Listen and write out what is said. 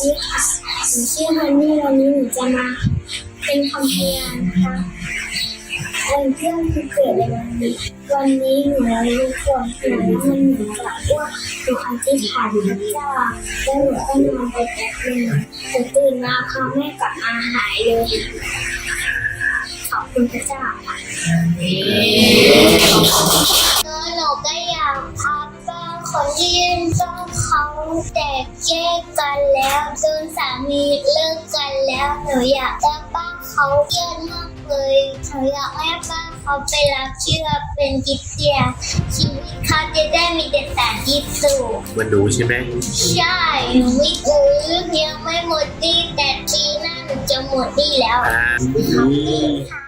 ดีค่ะหนูชื่อฮันนี่วันนี้หนูจะมาเป็นคำพยานนะคะเรื่องเรื่องที่เกิดในวันนี้ วันนี้หนูรู้ผลหนูมันเหมือนกับว่าหนูอธิษฐานพระเจ้าแล้วหนูก็นอนไปแป๊บนึงหนูตื่นมาพาแม่กลับมาหายเลยขอบคุณพระเจ้าค่ะน้อยหนูก็อยากพักบ้าง คนที่ยืนบ้านเขาแตกแยกกันแล้วจนสามีเลิกกันแล้วหนูอยากได้บ้านเขาเยอะมากเลยหนูอยากให้บ้านเขาไปรับเชื่อเป็นกิจเตียชีวิตเขาจะได้มีแต่แสนที่สุขมันดูใช่ไหมใช่หนูไม่ซื้อยังไม่หมดหนี้แต่ปีหน้าหนูจะหมดหนี้แล้วอ่าขอบคุณค่ะ